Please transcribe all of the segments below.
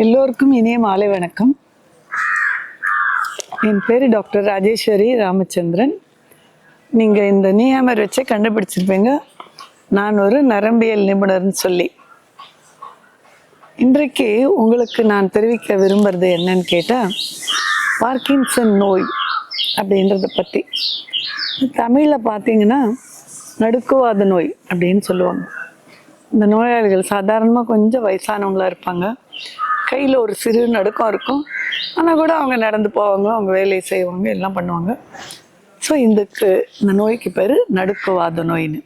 எல்லோருக்கும் இனிய மாலை வணக்கம். என் பேர் டாக்டர் ராஜேஸ்வரி ராமச்சந்திரன். நீங்கள் இந்த நியாமர் வச்சே கண்டுபிடிச்சிருப்பீங்க. நான் ஒரு நரம்பியல் நிபுணர்னு சொல்லி. இன்றைக்கு உங்களுக்கு நான் தெரிவிக்க விரும்புறது என்னன்னு கேட்டால் பார்க்கின்சன் நோய் அப்படின்றத பற்றி தமிழில் பார்த்தீங்கன்னா நடுக்குவாத நோய் அப்படின்னு சொல்லுவாங்க. இந்த நோயாளிகள் சாதாரணமாக கொஞ்சம் வயசானவங்களாக இருப்பாங்க. கையில் ஒரு சிறு நடுக்கம் இருக்கும். ஆனால் கூட அவங்க நடந்து போவாங்க அவங்க வேலையை செய்வாங்க எல்லாம் பண்ணுவாங்க. ஸோ இதுக்கு இந்த நோய்க்கு பேர் நடுக்குவாத நோயின்னு.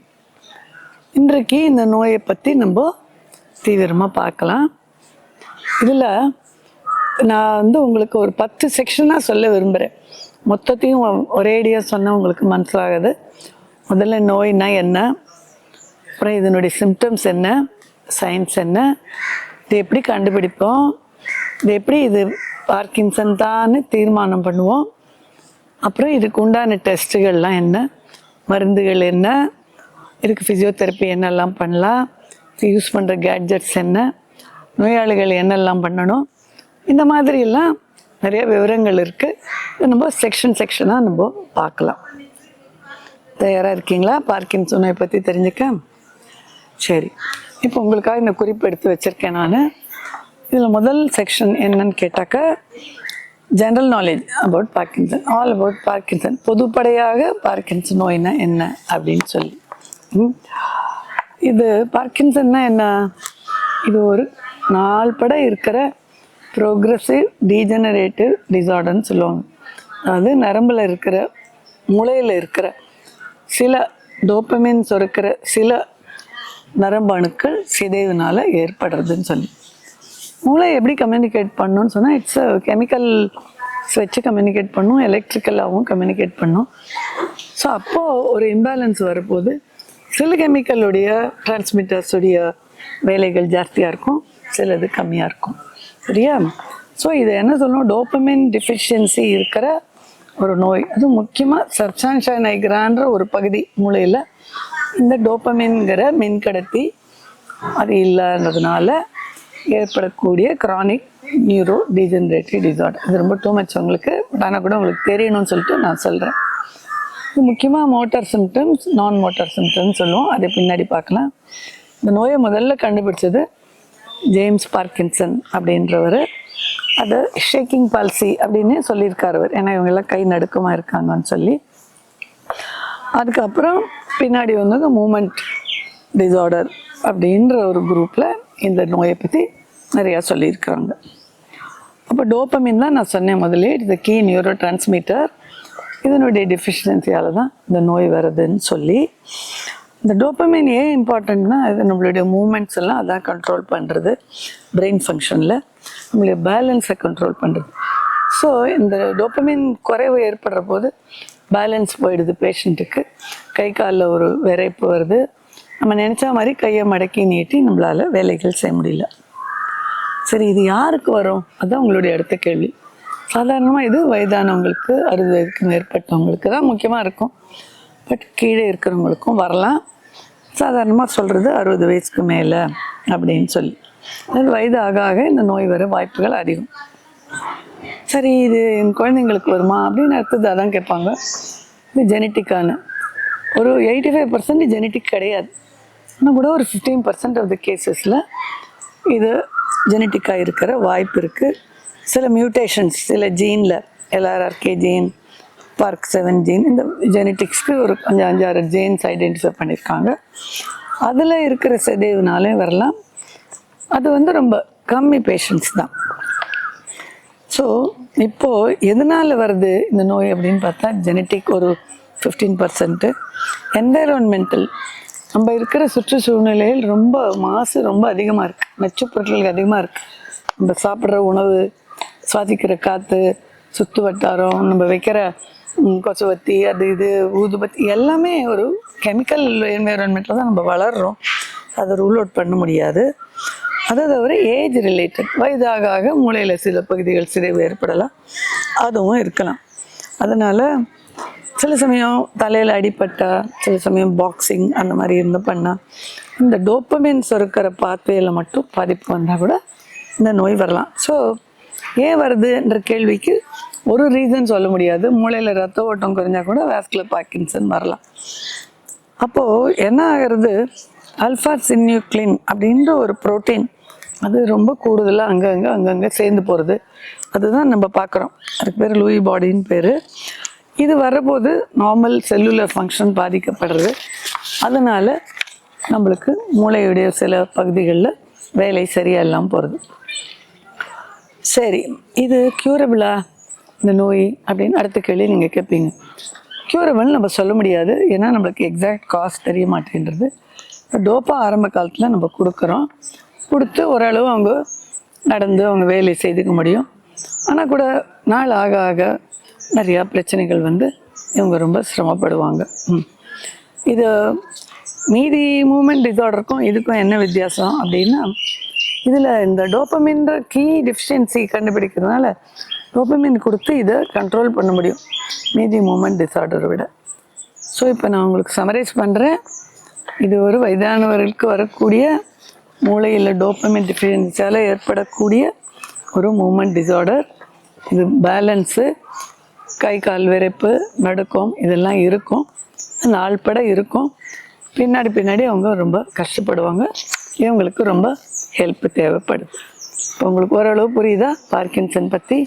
இன்றைக்கு இந்த நோயை பற்றி நம்ம தீவிரமாக பார்க்கலாம். இதில் நான் வந்து உங்களுக்கு ஒரு பத்து செக்ஷனாக சொல்ல விரும்புகிறேன் மொத்தத்தையும் ஒரேடியாக சொன்னால் உங்களுக்கு மனசிலாகாது. முதல்ல நோய்னா என்ன? அப்புறம் இதனுடைய சிம்டம்ஸ் என்ன? சயின்ஸ் என்ன? இது எப்படி கண்டுபிடிப்போம்? இது எப்படி இது பார்க்கின்சன் தான் தீர்மானம் பண்ணுவோம். அப்புறம் இதுக்கு உண்டான டெஸ்ட்டுகள்லாம் என்ன? மருந்துகள் என்ன? இதுக்கு ஃபிசியோதெரப்பி என்னெல்லாம் பண்ணலாம்? யூஸ் பண்ணுற கேட்ஜெட்ஸ் என்ன? நோயாளிகள் என்னெல்லாம் பண்ணணும்? இந்த மாதிரியெல்லாம் நிறைய விவரங்கள் இருக்குது நம்ம செக்ஷன் செக்ஷனாக நம்ம பார்க்கலாம். தயாராக இருக்கீங்களா? பார்க்கின்சோனை பற்றி தெரிஞ்சுக்க? சரி. இப்போ உங்களுக்காக இந்த குறிப்பு எடுத்து வச்சுருக்கேன் நான். இதில் முதல் செக்ஷன் என்னன்னு கேட்டாக்க general knowledge about Parkinson all about Parkinson பொதுப்படையாக Parkinson நோய்னா என்ன அப்படின்னு சொல்லி. இது பார்க்கின்சன்னா என்ன? இது ஒரு நாள்பட இருக்கிற ப்ரோக்ரஸிவ் டீஜெனரேட்டிவ் டிசார்டர்னு சொல்லுவாங்க. அதாவது நரம்பில் இருக்கிற மூளையில் இருக்கிற சில டோப்பமின் சுரக்கிற சில நரம்பணுக்கள் சிதைவுனால ஏற்படுறதுன்னு சொல்லி. மூளை எப்படி கம்யூனிகேட் பண்ணுன்னு சொன்னால் இட்ஸ் கெமிக்கல் வச்சு கம்யூனிகேட் பண்ணும் எலக்ட்ரிக்கலாகவும் கம்யூனிகேட் பண்ணும். ஸோ அப்போது ஒரு இம்பேலன்ஸ் வரும்போது சில கெமிக்கலுடைய டிரான்ஸ்மிட்டர்ஸுடைய வேலைகள் ஜாஸ்தியாக இருக்கும் சிலது கம்மியாக இருக்கும். சரியா? ஸோ இதை என்ன சொல்லணும்? டோப்பமின் டிஃபிஷியன்சி இருக்கிற ஒரு நோய். அது முக்கியமாக சர்ச்சான்ஷா நைக்ரான்ற ஒரு பகுதி மூளையில் இந்த டோப்பமின்கிற மின்கடத்தி அது இல்லைன்றதுனால ஏற்படக்கூடிய கிரானிக் நியூரோ டீஜெனரேட்டிவ் டிசார்டர் இது ரொம்ப டூ மச் உங்களுக்கு பட் ஆனால் கூட உங்களுக்கு தெரியணும்னு சொல்லிட்டு நான் சொல்கிறேன் இது முக்கியமாக மோட்டார் சிம்டம்ஸ் நான் மோட்டார் சிம்டம்ஸ் சொல்லுவோம். அதை பின்னாடி பார்க்கலாம். இந்த நோயை முதல்ல கண்டுபிடிச்சது ஜேம்ஸ் பார்க்கின்சன் அப்படின்றவர். அது ஷேக்கிங் பால்சி அப்படின்னு சொல்லியிருக்காரு அவர். ஏன்னா இவங்கெல்லாம் கை நடுக்கமாக இருக்காங்கன்னு சொல்லி. அதுக்கப்புறம் பின்னாடி வந்தது மூமெண்ட் டிசார்டர் அப்படின்ற ஒரு குரூப்பில் இந்த நோயை பற்றி நிறையா சொல்லியிருக்கிறாங்க அப்போ டோப்பமின் தான் நான் சொன்னேன் முதல்ல இது கீ நியூரோ டிரான்ஸ்மிட்டர் இதனுடைய டெஃபிஷியன்சியால் தான் இந்த நோய் வருதுன்னு சொல்லி. இந்த டோப்பமின் ஏன் இம்பார்ட்டண்ட்னா இது நம்மளுடைய மூமெண்ட்ஸ் எல்லாம் அதான் கண்ட்ரோல் பண்ணுறது பிரெயின் ஃபங்க்ஷனில் நம்மளுடைய பேலன்ஸை கண்ட்ரோல் பண்ணுறது ஸோ இந்த டோப்பமின் குறைவு ஏற்படுற போது பேலன்ஸ் போயிடுது பேஷண்ட்டுக்கு கை காலில் ஒரு விரைப்பு வருது. நம்ம நினச்ச மாதிரி கையை மடக்கி நீட்டி நம்மளால் வேலைகள் செய்ய முடியல. சரி இது யாருக்கு வரும்? அதுதான் உங்களுடைய அடுத்த கேள்வி. சாதாரணமாக இது வயதானவங்களுக்கு அறுபது வயதுக்கு மேற்பட்டவங்களுக்கு தான் முக்கியமாக இருக்கும். பட் கீழே இருக்கிறவங்களுக்கும் வரலாம். சாதாரணமாக சொல்கிறது அறுபது வயசுக்கு மேலே அப்படின்னு சொல்லி. அது வயது ஆக ஆக இந்த நோய் வர வாய்ப்புகள் அதிகம். சரி இது என் குழந்தைங்களுக்கு வருமா? அப்படின்னு அடுத்தது அதான் கேட்பாங்க. இது ஜெனட்டிக்கான ஒரு எயிட்டி ஃபைவ் பர்சன்ட் ஜெனட்டிக் கிடையாது. ஆனால் கூட ஒரு ஃபிஃப்டீன் பர்சன்ட் ஆஃப் த கேசஸில் இது ஜெனட்டிக்காக இருக்கிற வாய்ப்பு இருக்குது சில மியூட்டேஷன்ஸ் சில ஜீனில் LRRK gene park seven gene இந்த ஜெனட்டிக்ஸ்க்கு ஒரு கொஞ்சம் அஞ்சாறு ஜீன்ஸ் ஐடென்டிஃபை பண்ணியிருக்காங்க. அதில் இருக்கிற சிதைவுனாலே வரலாம். அது வந்து ரொம்ப கம்மி பேஷண்ட்ஸ் தான். ஸோ இப்போது எதனால் வருது இந்த நோய் அப்படின்னு பார்த்தா ஜெனட்டிக் ஒரு ஃபிஃப்டீன் பர்சன்ட்டு என்வைரான்மெண்டல் நம்ம இருக்கிற சுற்றுச்சூழ்நிலையில் ரொம்ப மாசு ரொம்ப அதிகமாக இருக்குது நச்சுப் பொருட்கள் அதிகமாக இருக்குது நம்ம சாப்பிட்ற உணவு சுவாசிக்கிற காற்று சுற்று வட்டாரம் நம்ம வைக்கிற கொசுவத்தி அது இது ஊதுபத்தி எல்லாமே ஒரு கெமிக்கல் என்வைரான்மெண்ட்டில் தான் நம்ம வளர்கிறோம் அதை ரூல் அவுட் பண்ண முடியாது. அதை தவிர ஏஜ் ரிலேட்டட் வயதாக ஆக மூளையில் சில பகுதிகள் சிதைவு ஏற்படலாம். அதுவும் இருக்கலாம். அதனால் சில சமயம் தலையில் அடிப்பட்டா சில சமயம் பாக்ஸிங் அந்த மாதிரி இருந்து பண்ணால் இந்த டோப்பமின் சுரக்கிற பாத்வேயில் மட்டும் பாதிப்பு வந்தால் கூட இந்த நோய் வரலாம். ஸோ ஏன் வருதுன்ற கேள்விக்கு ஒரு ரீசன் சொல்ல முடியாது. மூளையில் ரத்த ஓட்டம் குறைஞ்சா கூட வேஸ்குலர் பார்க்கின்சன் வரலாம். அப்போது என்ன ஆகிறது? அல்ஃபா சின்யூக்ளின் அப்படின்ற ஒரு புரோட்டீன் அது ரொம்ப கூடுதலாக அங்கங்கே அங்கங்கே சேர்ந்து போகிறது அதுதான் நம்ம பார்க்குறோம் அதுக்கு பேர் லூயி பாடின்னு பேர். இது வரபோது நார்மல் செல்லுலர் ஃபங்க்ஷன் பாதிக்கப்படுறது. அதனால் நம்மளுக்கு மூளையுடைய சில பகுதிகளில் வேலை சரியாக இல்லாமல் போகிறது சரி இது க்யூரபிளா இந்த நோய் அப்படின்னு அடுத்த கேள்வி நீங்கள் கேட்பீங்க க்யூரபிள் நம்ம சொல்ல முடியாது. ஏன்னா நம்மளுக்கு எக்ஸாக்ட் காஸ்ட் தெரிய மாட்டேன்றது. டோப்பா ஆரம்ப காலத்தில் நம்ம கொடுக்குறோம். கொடுத்து ஓரளவு அவங்க நடந்து அவங்க வேலை செய்துக்க முடியும். ஆனால் கூட நாள் ஆக ஆக நிறையா பிரச்சனைகள் வந்து இவங்க ரொம்ப சிரமப்படுவாங்க. இது மீதி மூமெண்ட் டிசார்டருக்கும் இதுக்கும் என்ன வித்தியாசம் அப்படின்னா இதில் இந்த டோப்பமின்ற கீ டெஃபிஷியன்சி கண்டுபிடிக்கிறதுனால டோப்பமின் கொடுத்து இதை கண்ட்ரோல் பண்ண முடியும். மீதி மூமெண்ட் டிசார்டரை விட. ஸோ இப்போ நான் உங்களுக்கு சமரைஸ் பண்ணுறேன் இது ஒரு வயதானவர்களுக்கு வரக்கூடிய மூளையில் டோப்பமின் டிஃபிஷியன்சியால் ஏற்படக்கூடிய ஒரு மூமெண்ட் டிசார்டர் இது பேலன்ஸு கை கால் விரைப்பு நடுக்கம் இதெல்லாம் இருக்கும். நாள்பட இருக்கும். பின்னாடி பின்னாடி அவங்க ரொம்ப கஷ்டப்படுவாங்க. இவங்களுக்கு ரொம்ப ஹெல்ப் தேவைப்படுது. இப்போ உங்களுக்கு ஓரளவு புரியுதா? பார்க்கின்சன் பற்றி